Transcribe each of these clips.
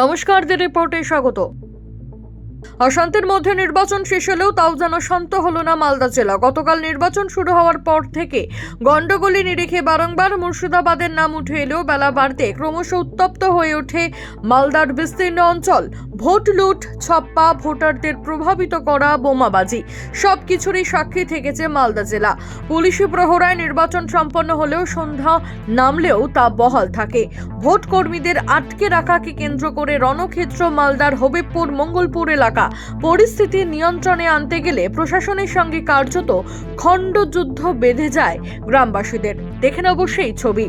নমস্কার দি রিপোর্টে স্বাগত। অশান্তির মধ্যে নির্বাচন শেষ হলেও তাও যেন শান্ত হলো না মালদা জেলা। গতকাল নির্বাচন শুরু হওয়ার পর থেকে গন্ডগোলি নিরিখে বারংবার মুর্শিদাবাদের নাম উঠে এলেও বেলা বাড়তে ক্রমশ উত্তপ্ত হয়ে ওঠে মালদার বিস্তীর্ণ অঞ্চল। ভোট লুট, ছাপ্পা, ভোটারদের প্রভাবিত করা, বোমাবাজি, সব কিছুরই সাক্ষী থেকেছে মালদা জেলা। পুলিশি প্রহরায় নির্বাচন সম্পন্ন হলেও সন্ধ্যা নামলেও তা বহাল থাকে। ভোট কর্মীদের আটকে রাখাকে কেন্দ্র করে রণক্ষেত্র মালদার হবিবপুর, মঙ্গলপুর এলাকা। পরিস্থিতি নিয়ন্ত্রণে আনতে গেলে প্রশাসনের সঙ্গে কার্যত খণ্ডযুদ্ধ বেঁধে যায় গ্রামবাসীদের। দেখে নেব সেই ছবি।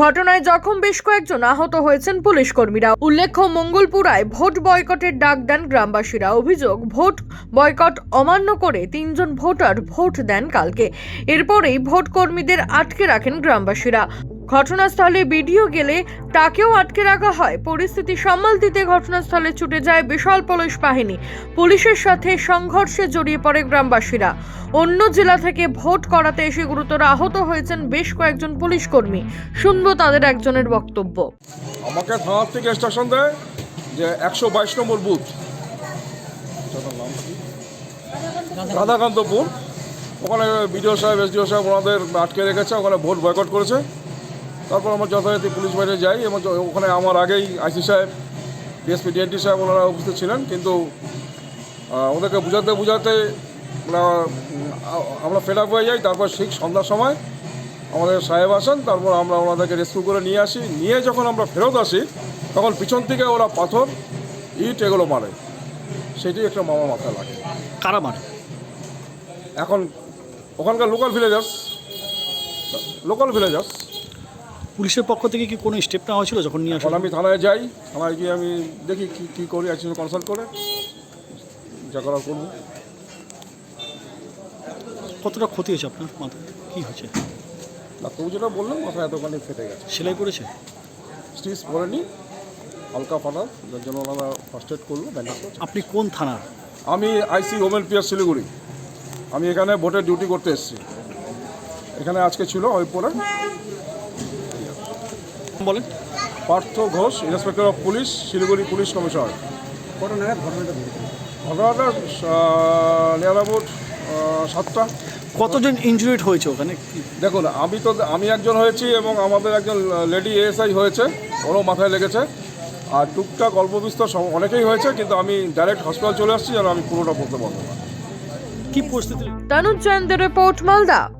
ঘটনায় জখম বেশ কয়েকজন আহত হয়েছেন পুলিশ কর্মীরা। উল্লেখ্য, মঙ্গলপুরায় ভোট বয়কটের ডাক দেন গ্রামবাসীরা। অভিযোগ, ভোট বয়কট অমান্য করে তিনজন ভোটার ভোট দেন কালকে। এরপরেই ভোট কর্মীদের আটকে রাখেন গ্রামবাসীরা। ঘটনাস্থলে বিডিও গেলে তাকেও আটকে রাখা হয়। পরিস্থিতি সামাল দিতে ঘটনাস্থলে ছুটে যায় বিশাল পুলিশ বাহিনী। পুলিশের সাথে সংঘর্ষে জড়িয়ে পড়ে গ্রামবাসীরা। অন্য জেলা থেকে ভোট করাতে এসে গুরুতর আহত হয়েছেন বেশ কয়েকজন পুলিশ কর্মী। শুনব তাদের একজনের বক্তব্য। আমাকে থানার থেকে স্টেশন দেয় যে একশো বাইশ নম্বর বুথ। রাধাকান্তপুর। ওখানে বিডিও সাহেব, এসডিও সাহেব ওনাদের আটকে রেখেছে, ওখানে ভোট বয়কট করেছে। তারপর আমরা যথারীতি পুলিশ বাইরে যাই এবং ওখানে আমার আগেই আইসি সাহেব ডিএসপি ডিএনটি সাহেব ওনারা উপস্থিত ছিলেন। কিন্তু ওদেরকে বুঝাতে বুঝাতে ওরা, আমরা ফেড আপ হয়ে যাই। তারপর ঠিক সন্ধ্যার সময় আমাদের সাহেব আসেন। তারপর আমরা ওনাদেরকে রেস্কিউ করে নিয়ে আসি। নিয়ে যখন আমরা ফেরত আসি তখন পিছন থেকে ওরা পাথর ইট এগুলো মারে। সেটি একটা মামা মাথায় লাগে। কারা মারে? এখন ওখানকার লোকাল ভিলেজার্স লোকাল ভিলেজার্স পুলিশের পক্ষ থেকে কি কোনো স্টেপ নেওয়া হয়েছিল যখন নিয়ে আসা এখন আমি থানায় যাই থানায় গিয়ে আমি দেখি কী কী করি একজন কনসাল্ট করে। যা করার করব। কতটা ক্ষতি হয়েছে আপনার মাথায় কী হয়েছে? ডাক্তারবাবু যেটা বললাম মাথা এতখানি ফেটে গেছে। সেলাই পড়েছে স্টিচ পরেনি হালকা ফাটা যার জন্য ওনারা ফার্স্ট এড করল করছে। আপনি কোন থানার? আমি আইসি ওমেন পিয়ার শিলিগুড়ি। আমি এখানে ভোটের ডিউটি করতে এসেছি। এখানে আজকে ছিল ওই পরে। বলেন। Partha Ghosh inspector of police Siliguri police commissioner. ঘটনাটা অ্যাবাউট সাতটা। কতজন ইনজুরিড হয়েছে ওখানে? দেখুন আমি তো আমি একজন হয়েছি এবং আমাদের একজন লেডি এএসআই হয়েছে ওরও মাথায় লেগেছে। আর টুকটাক অল্প বিস্তর সব- অনেকেই হয়েছে কিন্তু আমি ডাইরেক্ট হসপিটাল চলে আসছি আর আমি পুরোটা বলতে পারব। না কি পরিস্থিতি? তানুজ রিপোর্ট মালদা।